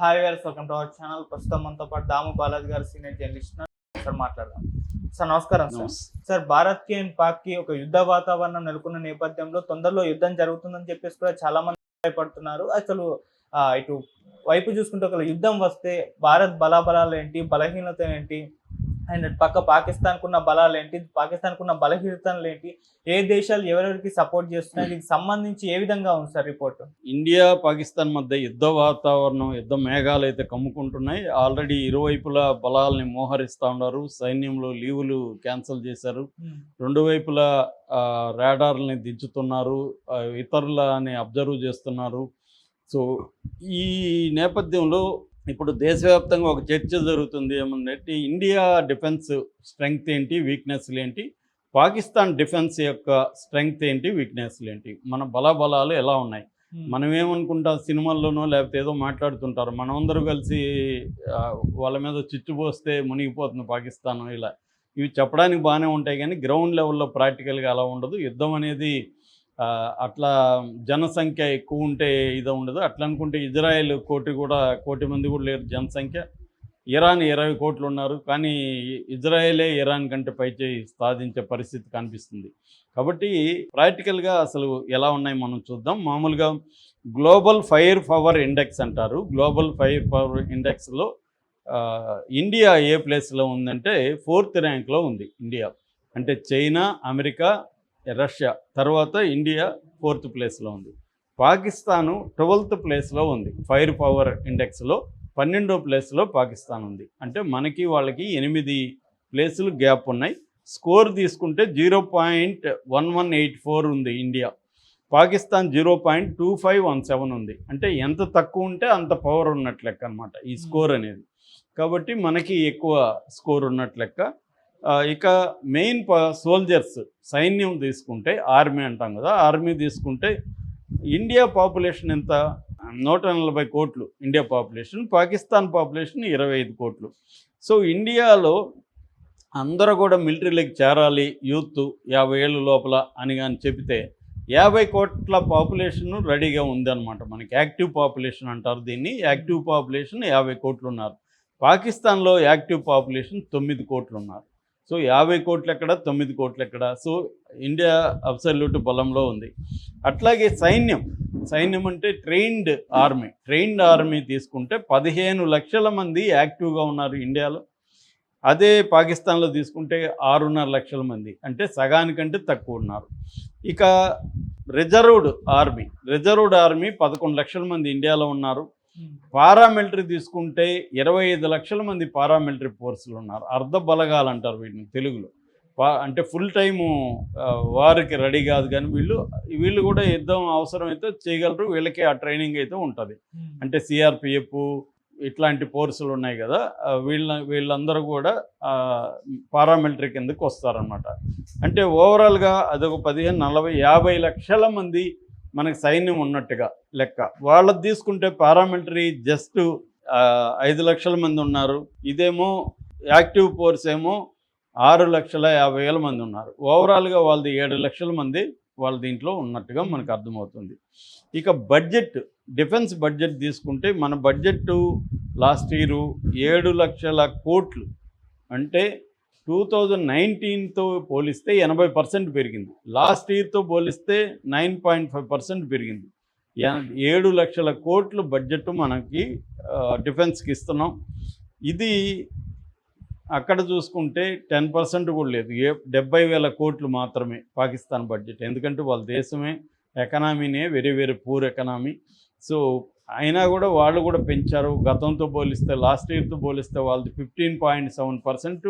Hi viewers welcome to our channel ప్రస్తుతం మనతో పాటు దాము బాలాజీ గారు సీనియర్ జర్నలిస్ట్. సార్ మాట్లాడదాం. సార్ నమస్కారం సార్. సార్ భారత్కి అండ్ పాక్కి ఒక యుద్ధ వాతావరణం నెలకొన్న నేపథ్యంలో తొందరలో యుద్ధం జరుగుతుందని చెప్పేసి కూడా చాలా మంది భయపడుతున్నారు. అసలు ఇటు వైపు చూసుకుంటే ఒక యుద్ధం వస్తే భారత్ బలాబలాలు ఏంటి? బలహీనత ఏంటి? అండ్ పక్క పాకిస్తాన్ కున్న బలాలు ఏంటి పాకిస్తాన్ కున్న బలహీనతలు ఏంటి ఏ దేశాలు ఎవరెవరికి సపోర్ట్ చేస్తున్నాయి? దీనికి సంబంధించి ఏ విధంగా ఉంది సార్ రిపోర్ట్? ఇండియా పాకిస్తాన్ మధ్య యుద్ధ వాతావరణం యుద్ధ మేఘాలు అయితే కమ్ముకుంటున్నాయి. ఆల్రెడీ ఇరువైపులా బలాల్ని మోహరిస్తూ ఉన్నారు. సైన్యంలో లీవులు క్యాన్సిల్ చేశారు. రెండు వైపులా రాడార్లని దించుతున్నారు. ఇతరులని అబ్జర్వ్ చేస్తున్నారు. సో ఈ నేపథ్యంలో ఇప్పుడు దేశవ్యాప్తంగా ఒక చర్చ జరుగుతుంది ఏమంటే ఇండియా డిఫెన్స్ స్ట్రెంగ్త్ ఏంటి వీక్నెస్లు ఏంటి పాకిస్తాన్ డిఫెన్స్ యొక్క స్ట్రెంగ్త్ ఏంటి వీక్నెస్లు ఏంటి మన బలాబలాలు ఎలా ఉన్నాయి? మనం ఏమనుకుంటాం సినిమాల్లోనో లేకపోతే ఏదో మాట్లాడుతుంటారు మనమందరూ కలిసి వాళ్ళ మీద చిచ్చు పోస్తే మునిగిపోతుంది పాకిస్తాన్ ఇలా. ఇవి చెప్పడానికి బాగానే ఉంటాయి కానీ గ్రౌండ్ లెవెల్లో ప్రాక్టికల్గా అలా ఉండదు. యుద్ధం అనేది అట్లా జనసంఖ్య ఎక్కువ ఉంటే ఇది ఉండదు. అట్లా అనుకుంటే ఇజ్రాయెల్ కోటి కూడా కోటి మంది కూడా లేరు జనసంఖ్య. ఇరాన్ ఇరవై కోట్లు ఉన్నారు కానీ ఇజ్రాయెలే ఇరాన్ కంటే పైచేయి సాధించే పరిస్థితి కనిపిస్తుంది. కాబట్టి ప్రాక్టికల్గా అసలు ఎలా ఉన్నాయి మనం చూద్దాం. మామూలుగా గ్లోబల్ ఫైర్ పవర్ ఇండెక్స్ అంటారు. గ్లోబల్ ఫైర్ పవర్ ఇండెక్స్లో ఇండియా ఏ ప్లేస్లో ఉందంటే ఫోర్త్ ర్యాంక్లో ఉంది ఇండియా. అంటే చైనా అమెరికా రష్యా తర్వాత ఇండియా ఫోర్త్ ప్లేస్లో ఉంది. పాకిస్తాను ట్వెల్త్ ప్లేస్లో ఉంది. ఫైర్ పవర్ ఇండెక్స్లో పన్నెండో ప్లేస్లో పాకిస్తాన్ ఉంది. అంటే మనకి వాళ్ళకి ఎనిమిది ప్లేసులు గ్యాప్ ఉన్నాయి. స్కోర్ తీసుకుంటే zero point one one eight four ఉంది India. Pakistan zero point two five one seven ఉంది. అంటే ఎంత తక్కువ ఉంటే అంత పవర్ ఉన్నట్లు లెక్క అనమాట ఈ స్కోర్ అనేది. కాబట్టి మనకి ఎక్కువ స్కోర్ ఉన్నట్లు లెక్క ఆ, ఇక మెయిన్ సోల్జర్స్ సైన్యం తీసుకుంటే ఆర్మీ అంటాం కదా ఆర్మీ తీసుకుంటే ఇండియా పాపులేషన్ ఎంత? నూట నలభై కోట్లు ఇండియా పాపులేషన్ పాకిస్తాన్ పాపులేషన్ ఇరవై ఐదు కోట్లు. సో ఇండియాలో అందరూ కూడా మిలిటరీలోకి చేరాలి యూత్ యాభై ఏళ్ళ లోపల అని కానీ చెబితే యాభై కోట్ల పాపులేషన్ రెడీగా ఉందన్నమాట. మనకి యాక్టివ్ పాపులేషన్ అంటారు దీన్ని. యాక్టివ్ పాపులేషన్ యాభై కోట్లు ఉన్నారు. పాకిస్తాన్లో యాక్టివ్ పాపులేషన్ తొమ్మిది కోట్లు ఉన్నారు. సో యాభై కోట్లు ఎక్కడ తొమ్మిది కోట్లు ఎక్కడ సో ఇండియా అబ్సల్యూట్ బలంలో ఉంది. అట్లాగే సైన్యం. సైన్యం అంటే ట్రైన్డ్ ఆర్మీ. ట్రైన్డ్ ఆర్మీ తీసుకుంటే పదిహేను లక్షల మంది యాక్టివ్గా ఉన్నారు ఇండియాలో. అదే పాకిస్తాన్లో తీసుకుంటే ఆరున్నర లక్షల మంది. అంటే సగానికంటే తక్కువ ఉన్నారు. ఇక రిజర్వ్డ్ ఆర్మీ. రిజర్వ్డ్ ఆర్మీ పదకొండు లక్షల మంది ఇండియాలో ఉన్నారు. పారామిలిటరీ తీసుకుంటే ఇరవై ఐదు లక్షల మంది పారామిలిటరీ ఫోర్సులు ఉన్నారు. అర్ధ బలగాలు అంటారు వీటిని తెలుగులో. అంటే ఫుల్ టైము వారికి రెడీ కాదు కానీ వీళ్ళు వీళ్ళు కూడా యుద్ధం అవసరమైతే చేయగలరు. వీళ్ళకి ఆ ట్రైనింగ్ అయితే ఉంటుంది. అంటే సిఆర్పిఎఫ్ ఇట్లాంటి ఫోర్సులు ఉన్నాయి కదా వీళ్ళ వీళ్ళందరూ కూడా పారామిలిటరీ కిందకి వస్తారనమాట అంటే ఓవరాల్గా అదొక పదిహేను నలభై యాభై లక్షల మంది మనకి సైన్యం ఉన్నట్టుగా లెక్క. వాళ్ళది తీసుకుంటే పారామిలిటరీ జస్ట్ ఐదు లక్షల మంది ఉన్నారు. ఇదేమో యాక్టివ్ ఫోర్స్ ఏమో ఆరు లక్షల యాభై వేల మంది ఉన్నారు. ఓవరాల్గా వాళ్ళది ఏడు లక్షల మంది వాళ్ళ దీంట్లో ఉన్నట్టుగా మనకు అర్థమవుతుంది. ఇక బడ్జెట్ డిఫెన్స్ బడ్జెట్ తీసుకుంటే మన బడ్జెట్ లాస్ట్ ఇయర్ ఏడు లక్షల కోట్లు. అంటే టూ థౌజండ్ నైన్టీన్తో పోలిస్తే ఎనభై పర్సెంట్ పెరిగింది. లాస్ట్ ఇయర్తో పోలిస్తే నైన్ పాయింట్ ఫైవ్ పర్సెంట్ పెరిగింది. ఏడు లక్షల కోట్లు బడ్జెట్ మనకి డిఫెన్స్కి ఇస్తున్నాం. ఇది అక్కడ చూసుకుంటే టెన్ పర్సెంట్ కూడా లేదు. ఏ డెబ్బై వేల కోట్లు మాత్రమే పాకిస్తాన్ బడ్జెట్. ఎందుకంటే వాళ్ళ దేశమే ఎకనామీనే very very poor economy. So అయినా కూడా వాళ్ళు కూడా పెంచారు. గతంతో పోలిస్తే లాస్ట్ ఇయర్తో పోలిస్తే వాళ్ళది ఫిఫ్టీన్ పాయింట్ సెవెన్ పర్సెంట్.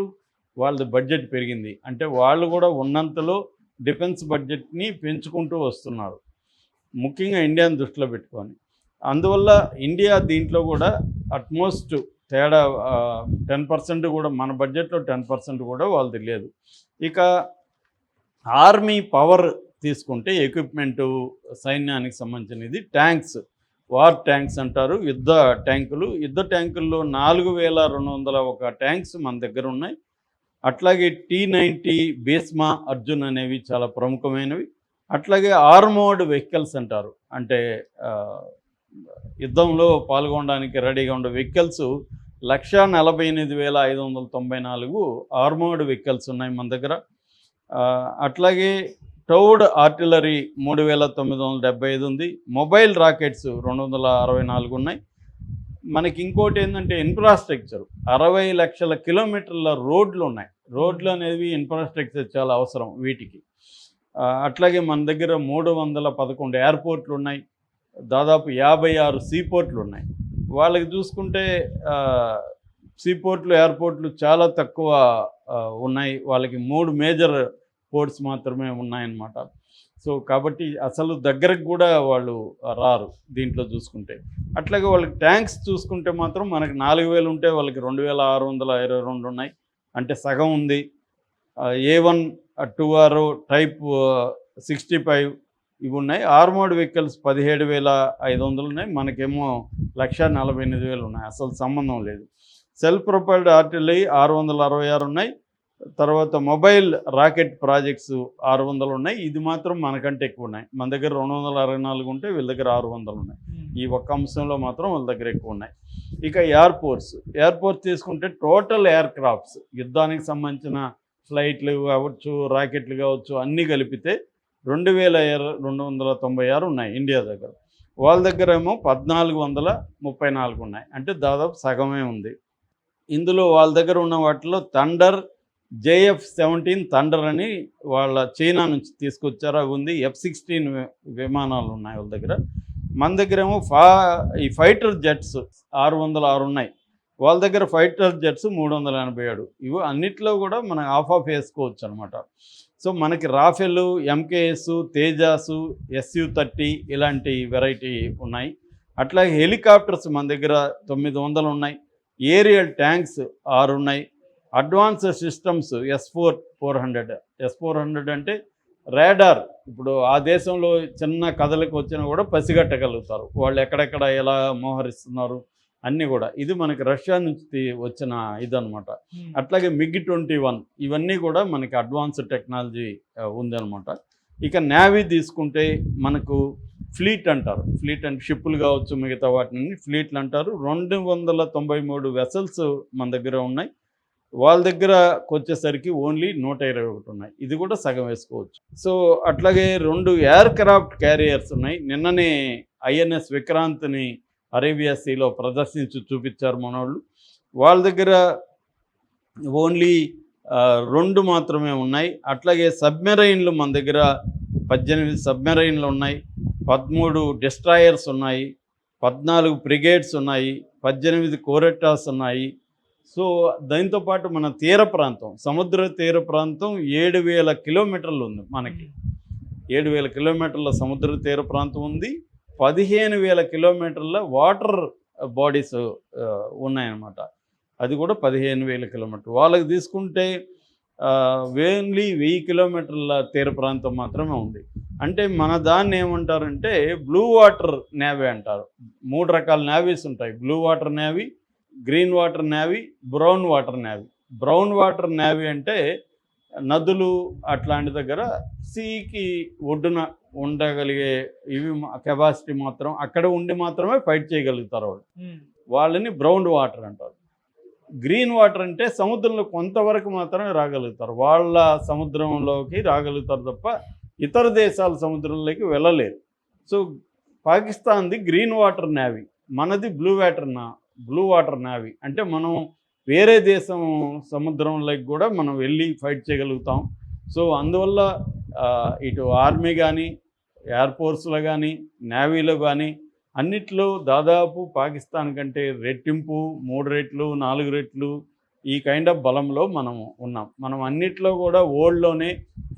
వాళ్ళది బడ్జెట్ పెరిగింది. అంటే వాళ్ళు కూడా ఉన్నంతలో డిఫెన్స్ బడ్జెట్ని పెంచుకుంటూ వస్తున్నారు. ముఖ్యంగా ఇండియాని దృష్టిలో పెట్టుకొని. అందువల్ల ఇండియా దీంట్లో కూడా అట్మోస్ట్ తేడా టెన్ పర్సెంట్ కూడా మన బడ్జెట్లో టెన్ పర్సెంట్ కూడా వాళ్ళది లేదు. ఇక ఆర్మీ పవర్ తీసుకుంటే ఎక్విప్మెంటు సైన్యానికి సంబంధించినది ట్యాంక్స్ వార్ ట్యాంక్స్ అంటారు యుద్ధ ట్యాంకులు. యుద్ధ ట్యాంకుల్లో నాలుగు వేల రెండు వందల ఒక ట్యాంక్స్ మన దగ్గర ఉన్నాయి. అట్లాగే టీ నైంటీ భీస్మ అర్జున్ అనేవి చాలా ప్రముఖమైనవి. అట్లాగే ఆర్మోర్డ్ వెహికల్స్ అంటారు. అంటే యుద్ధంలో పాల్గొనడానికి రెడీగా ఉండే వెహికల్స్ లక్ష నలభై ఎనిమిది వేల ఐదు వందల తొంభై నాలుగు ఆర్మోర్డ్ వెహికల్స్ ఉన్నాయి మన దగ్గర. అట్లాగే టౌడ్ ఆర్టిలరీ మూడు వేల తొమ్మిది వందల డెబ్బై ఐదు ఉంది. మొబైల్ రాకెట్స్ రెండు వందల అరవై నాలుగు ఉన్నాయి. మనకి ఇంకోటి ఏంటంటే ఇన్ఫ్రాస్ట్రక్చర్ అరవై లక్షల కిలోమీటర్ల రోడ్లు ఉన్నాయి. రోడ్లు అనేవి ఇన్ఫ్రాస్ట్రక్చర్ చాలా అవసరం వీటికి. అట్లాగే మన దగ్గర మూడు వందల పదకొండు ఎయిర్పోర్ట్లు ఉన్నాయి. దాదాపు యాభై ఆరు సీపోర్ట్లు ఉన్నాయి. వాళ్ళకి చూసుకుంటే సీపోర్ట్లు ఎయిర్పోర్ట్లు చాలా తక్కువ ఉన్నాయి. వాళ్ళకి మూడు మేజర్ పోర్ట్స్ మాత్రమే ఉన్నాయన్నమాట. సో కాబట్టి అసలు దగ్గరకు కూడా వాళ్ళు రారు దీంట్లో చూసుకుంటే. అట్లాగే వాళ్ళకి ట్యాంక్స్ చూసుకుంటే మాత్రం మనకి నాలుగు వేలు ఉంటే వాళ్ళకి రెండు వేల ఆరు వందల ఇరవై రెండు ఉన్నాయి. అంటే సగం ఉంది. A one two R type sixty five ఇవి ఉన్నాయి. ఆర్మోడ్ వెహికల్స్ పదిహేడు వేల ఐదు వందలు ఉన్నాయి. మనకేమో లక్ష నలభై ఎనిమిది వేలు ఉన్నాయి. అసలు సంబంధం లేదు. సెల్ఫ్ ప్రొపైల్డ్ ఆర్టిలరీ ఆరు వందల అరవై ఆరు ఉన్నాయి. తర్వాత మొబైల్ రాకెట్ ప్రాజెక్ట్స్ ఆరు వందలు ఉన్నాయి. ఇది మాత్రం మనకంటే ఎక్కువ ఉన్నాయి మన దగ్గర రెండు వందల అరవై నాలుగు ఉంటే వీళ్ళ దగ్గర ఆరు వందలు ఉన్నాయి. ఈ ఒక్క అంశంలో మాత్రం వాళ్ళ దగ్గర ఎక్కువ ఉన్నాయి. ఇక ఎయిర్పోర్ట్స్ ఎయిర్పోర్ట్స్ తీసుకుంటే టోటల్ ఎయిర్ క్రాఫ్ట్స్ యుద్ధానికి సంబంధించిన ఫ్లైట్లు కావచ్చు రాకెట్లు కావచ్చు అన్నీ కలిపితే రెండు వేల రెండు వందల తొంభై ఆరు ఉన్నాయి ఇండియా దగ్గర. వాళ్ళ దగ్గర ఏమో పద్నాలుగు వందల ముప్పై నాలుగు ఉన్నాయి. అంటే దాదాపు సగమే ఉంది. ఇందులో వాళ్ళ దగ్గర ఉన్న వాటిలో థండర్ జేఎఫ్ సెవెంటీన్ థండర్ అని వాళ్ళ చైనా నుంచి తీసుకొచ్చారు. అవి ఉంది ఎఫ్ సిక్స్టీన్ విమానాలు ఉన్నాయి వాళ్ళ దగ్గర. మన దగ్గర ఏమో ఫా ఈ ఫైటర్ జెట్స్ ఆరు వందల ఆరు ఉన్నాయి. వాళ్ళ దగ్గర ఫైటర్ జెట్స్ మూడు వందల ఎనభై ఏడు. ఇవి అన్నిట్లో కూడా మనం ఆఫ్ ఆఫ్ వేసుకోవచ్చు అనమాట సో మనకి Rafale MKS Tejas SU thirty ఇలాంటి వెరైటీ ఉన్నాయి. అట్లాగే హెలికాప్టర్స్ మన దగ్గర తొమ్మిది వందలు ఉన్నాయి. ఏరియల్ ట్యాంక్స్ ఆరు ఉన్నాయి. Advance systems S four four hundred. S four hundred అంటే రాడార్. ఇప్పుడు ఆ దేశంలో చిన్న కథలకు వచ్చినా కూడా పసిగట్టగలుగుతారు. వాళ్ళు ఎక్కడెక్కడ ఎలా మోహరిస్తున్నారు అన్నీ కూడా. ఇది మనకి రష్యా నుంచి వచ్చిన ఇదనమాట అట్లాగే మిగ్ ట్వంటీ వన్ ఇవన్నీ కూడా మనకి అడ్వాన్స్ టెక్నాలజీ ఉందన్నమాట. ఇక నేవీ తీసుకుంటే మనకు ఫ్లీట్ అంటారు. ఫ్లీట్ అంటే షిప్పులు కావచ్చు మిగతా వాటిని ఫ్లీట్లు అంటారు. రెండు వందల తొంభై మూడు వెసల్స్ మన దగ్గర ఉన్నాయి. వాళ్ళ దగ్గర వచ్చేసరికి ఓన్లీ నూట ఇరవై ఒకటి ఉన్నాయి. ఇది కూడా సగం వేసుకోవచ్చు. సో అట్లాగే రెండు ఎయిర్ క్రాఫ్ట్ క్యారియర్స్ ఉన్నాయి. నిన్ననే ఐఎన్ఎస్ విక్రాంత్ని అరేబియా సీలో ప్రదర్శించి చూపించారు మనోళ్ళు. వాళ్ళ దగ్గర ఓన్లీ రెండు మాత్రమే ఉన్నాయి. అట్లాగే సబ్మెరైన్లు మన దగ్గర పద్దెనిమిది సబ్మెరైన్లు ఉన్నాయి. పదమూడు డిస్ట్రాయర్స్ ఉన్నాయి. పద్నాలుగు బ్రిగేడ్స్ ఉన్నాయి. పద్దెనిమిది కోరెట్టాస్ ఉన్నాయి. సో దాంతోపాటు మన తీర ప్రాంతం సముద్ర తీర ప్రాంతం ఏడు వేల కిలోమీటర్లు ఉంది మనకి. ఏడు వేల కిలోమీటర్ల సముద్ర తీర ప్రాంతం ఉంది. పదిహేను వేల కిలోమీటర్ల వాటర్ బాడీస్ ఉన్నాయన్నమాట. అది కూడా పదిహేను వేల కిలోమీటర్. వాళ్ళకి తీసుకుంటే ఓన్లీ వెయ్యి కిలోమీటర్ల తీర ప్రాంతం మాత్రమే ఉంది. అంటే మన దాన్ని ఏమంటారంటే బ్లూ వాటర్ నేవీ అంటారు. మూడు రకాల నేవీస్ ఉంటాయి. Blue water navy green water navy brown water navy. Brown water navy అంటే నదులు అట్లాంటి దగ్గర సీకి ఒడ్డున ఉండగలిగే ఇవి కెపాసిటీ మాత్రం అక్కడ ఉండి మాత్రమే ఫైట్ చేయగలుగుతారు వాళ్ళు. వాళ్ళని బ్రౌన్ వాటర్ అంటారు. గ్రీన్ వాటర్ అంటే సముద్రంలో కొంతవరకు మాత్రమే రాగలుగుతారు. వాళ్ళ సముద్రంలోకి రాగలుగుతారు తప్ప ఇతర దేశాల సముద్రంలోకి వెళ్ళలేరు. సో పాకిస్తాన్ది గ్రీన్ వాటర్ నేవీ. మనది బ్లూ వాటర్ నా బ్లూ వాటర్ నావీ అంటే మనం వేరే దేశం సముద్రంలోకి కూడా మనం వెళ్ళి ఫైట్ చేయగలుగుతాం. సో అందువల్ల ఇటు ఆర్మీ కానీ ఎయిర్ ఫోర్స్లో కానీ నేవీలో కానీ అన్నిట్లో దాదాపు పాకిస్తాన్ కంటే రెట్టింపు మూడు రెట్లు నాలుగు రెట్లు ఈ కైండ్ ఆఫ్ బలంలో మనం ఉన్నాం. మనం అన్నిట్లో కూడా వరల్డ్లోనే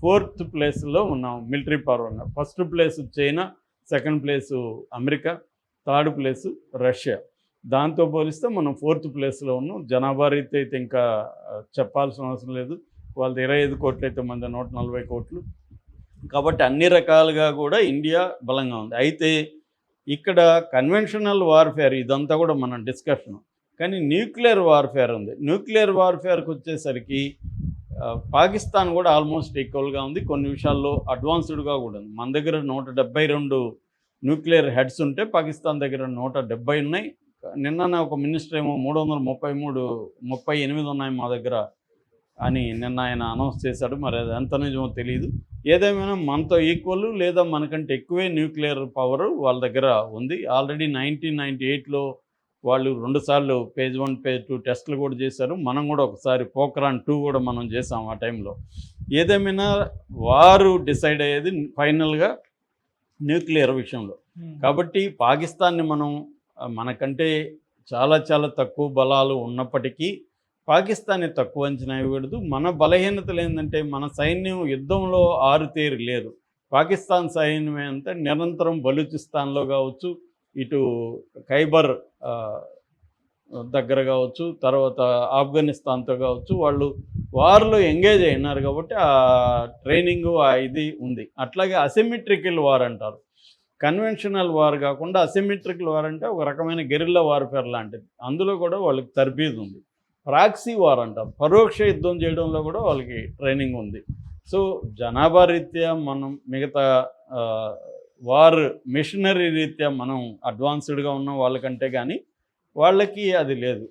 ఫోర్త్ ప్లేస్లో ఉన్నాం military power first place China second place America third place Russia దాంతో పోలిస్తే మనం ఫోర్త్ ప్లేస్లో ఉన్నాం. జనాభా రీతి అయితే ఇంకా చెప్పాల్సిన అవసరం లేదు. వాళ్ళది ఇరవై ఐదు కోట్లు అయితే మంది నూట నలభై కోట్లు. కాబట్టి అన్ని రకాలుగా కూడా ఇండియా బలంగా ఉంది. అయితే ఇక్కడ కన్వెన్షనల్ వార్ఫేర్ ఇదంతా కూడా మన డిస్కషన్. కానీ న్యూక్లియర్ వార్ఫేర్ ఉంది. న్యూక్లియర్ వార్ఫేర్కి వచ్చేసరికి పాకిస్తాన్ కూడా ఆల్మోస్ట్ ఈక్వల్గా ఉంది. కొన్ని విషయాల్లో అడ్వాన్స్డ్గా కూడా ఉంది. మన దగ్గర నూట రెండు న్యూక్లియర్ హెడ్స్ ఉంటే పాకిస్తాన్ దగ్గర నూట డెబ్బై ఉన్నాయి. నిన్న ఒక మినిస్టర్ ఏమో మూడు వందల ముప్పై మూడు ముప్పై ఎనిమిది ఉన్నాయి మా దగ్గర అని నిన్న ఆయన అనౌన్స్ చేశాడు. మరి అది ఎంత నిజమో తెలియదు ఏదేమైనా మనతో ఈక్వల్ లేదా మనకంటే ఎక్కువే న్యూక్లియర్ పవర్ వాళ్ళ దగ్గర ఉంది. ఆల్రెడీ నైన్టీన్ నైంటీ ఎయిట్లో వాళ్ళు రెండుసార్లు పేజ్ వన్ పేజ్ టూ టెస్టులు కూడా చేశారు. మనం కూడా ఒకసారి పోక్రాన్ టూ కూడా మనం చేసాం ఆ టైంలో. ఏదేమైనా వారు డిసైడ్ అయ్యేది ఫైనల్గా న్యూక్లియర్ విషయంలో. కాబట్టి పాకిస్తాన్ని మనం మనకంటే చాలా చాలా తక్కువ బలాలు ఉన్నప్పటికీ పాకిస్తాన్ని తక్కువ అంచనా ఇవ్వకూడదు. మన బలహీనతలు ఏంటంటే మన సైన్యం యుద్ధంలో ఆరుతేరు లేదు. పాకిస్తాన్ సైన్యం అంతా నిరంతరం బలూచిస్తాన్లో కావచ్చు ఇటు ఖైబర్ దగ్గర కావచ్చు తర్వాత ఆఫ్ఘనిస్తాన్తో కావచ్చు వాళ్ళు వార్లో ఎంగేజ్ అయినారు కాబట్టి ఆ ట్రైనింగ్ ఆ ఇది ఉంది. అట్లాగే అసిమెట్రికల్ వార్ అంటారు. కన్వెన్షనల్ వార్ కాకుండా అసిమెట్రికల్ వార్ అంటే ఒక రకమైన గెరిల్లా వార్ఫేర్ లాంటిది. అందులో కూడా వాళ్ళకి తర్బీదు ఉంది. ప్రాక్సీ వార్ అంటారు పరోక్ష యుద్ధం చేయడంలో కూడా వాళ్ళకి ట్రైనింగ్ ఉంది. సో జనాభా రీత్యా మనం మిగతా వార్ మిషనరీ రీత్యా మనం అడ్వాన్స్డ్గా ఉన్నాం వాళ్ళకంటే కానీ వాళ్ళకి అది లేదు.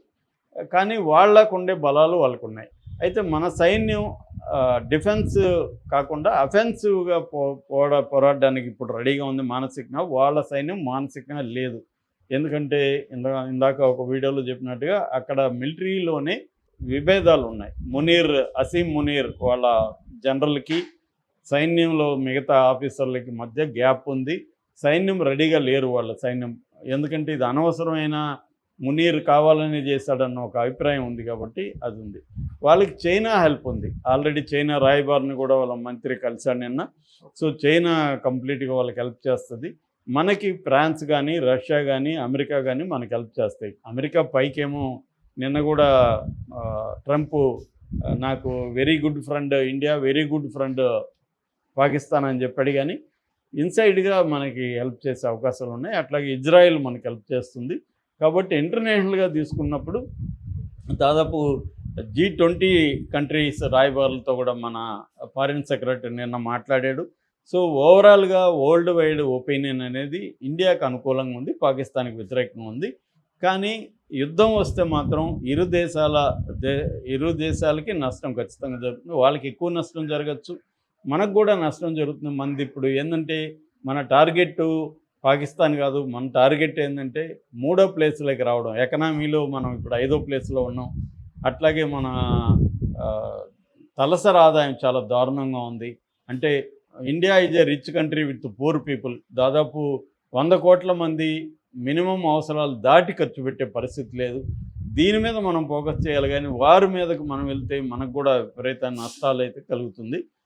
కానీ వాళ్ళకు ఉండే బలాలు వాళ్ళకు ఉన్నాయి అయితే మన సైన్యం డిఫెన్స్ కాకుండా అఫెన్సివ్గా పో పోరా పోరాడడానికి ఇప్పుడు రెడీగా ఉంది మానసికంగా. వాళ్ళ సైన్యం మానసికంగా లేదు. ఎందుకంటే ఇందా ఇందాక ఒక వీడియోలో చెప్పినట్టుగా అక్కడ మిలిటరీలోనే విభేదాలు ఉన్నాయి. మునీర్ అసీం మునీర్ వాళ్ళ జనరల్కి సైన్యంలో మిగతా ఆఫీసర్లకి మధ్య గ్యాప్ ఉంది. సైన్యం రెడీగా లేరు వాళ్ళ సైన్యం. ఎందుకంటే ఇది అనవసరమైన మునీర్ కావాలని చేశాడన్న ఒక అభిప్రాయం ఉంది కాబట్టి అది ఉంది. వాళ్ళకి చైనా హెల్ప్ ఉంది. ఆల్రెడీ చైనా రాయబారిని కూడా వాళ్ళ మంత్రి కలిశాడు నిన్న. సో చైనా కంప్లీట్గా వాళ్ళకి హెల్ప్ చేస్తుంది. మనకి ఫ్రాన్స్ కానీ రష్యా కానీ అమెరికా కానీ మనకి హెల్ప్ చేస్తాయి. అమెరికా పైకేమో నిన్న కూడా ట్రంప్ నాకు very good friend India very good friend Pakistan అని చెప్పాడు కానీ ఇన్సైడ్గా మనకి హెల్ప్ చేసే అవకాశాలు ఉన్నాయి. అట్లాగే ఇజ్రాయెల్ మనకి హెల్ప్ చేస్తుంది. కాబట్టి ఇంటర్నేషనల్గా తీసుకున్నప్పుడు దాదాపు జీ ట్వంటీ కంట్రీస్ రాయబారులతో కూడా మన ఫారిన్ సెక్రటరీ నిన్న మాట్లాడాడు. సో ఓవరాల్గా వరల్డ్ వైడ్ ఒపీనియన్ అనేది ఇండియాకు అనుకూలంగా ఉంది పాకిస్తాన్కి వ్యతిరేకంగా ఉంది. కానీ యుద్ధం వస్తే మాత్రం ఇరు దేశాల దే ఇరు దేశాలకి నష్టం ఖచ్చితంగా జరుగుతుంది. వాళ్ళకి ఎక్కువ నష్టం జరగచ్చు. మనకు కూడా నష్టం జరుగుతుంది. మనది ఇప్పుడు ఏంటంటే మన టార్గెట్ పాకిస్తాన్ కాదు మన టార్గెట్ ఏంటంటే మూడో ప్లేస్లోకి రావడం. ఎకనామీలో మనం ఇప్పుడు ఐదో ప్లేస్లో ఉన్నాం. అట్లాగే మన తలసరి ఆదాయం చాలా దారుణంగా ఉంది. అంటే India is a rich country with poor people. దాదాపు వంద కోట్ల మంది మినిమం అవసరాలు దాటి ఖర్చు పెట్టే పరిస్థితి లేదు. దీని మీద మనం ఫోకస్ చేయాలి కానీ వారి మీదకు మనం వెళ్తే మనకు కూడా విపరీత నష్టాలు అయితే కలుగుతుంది.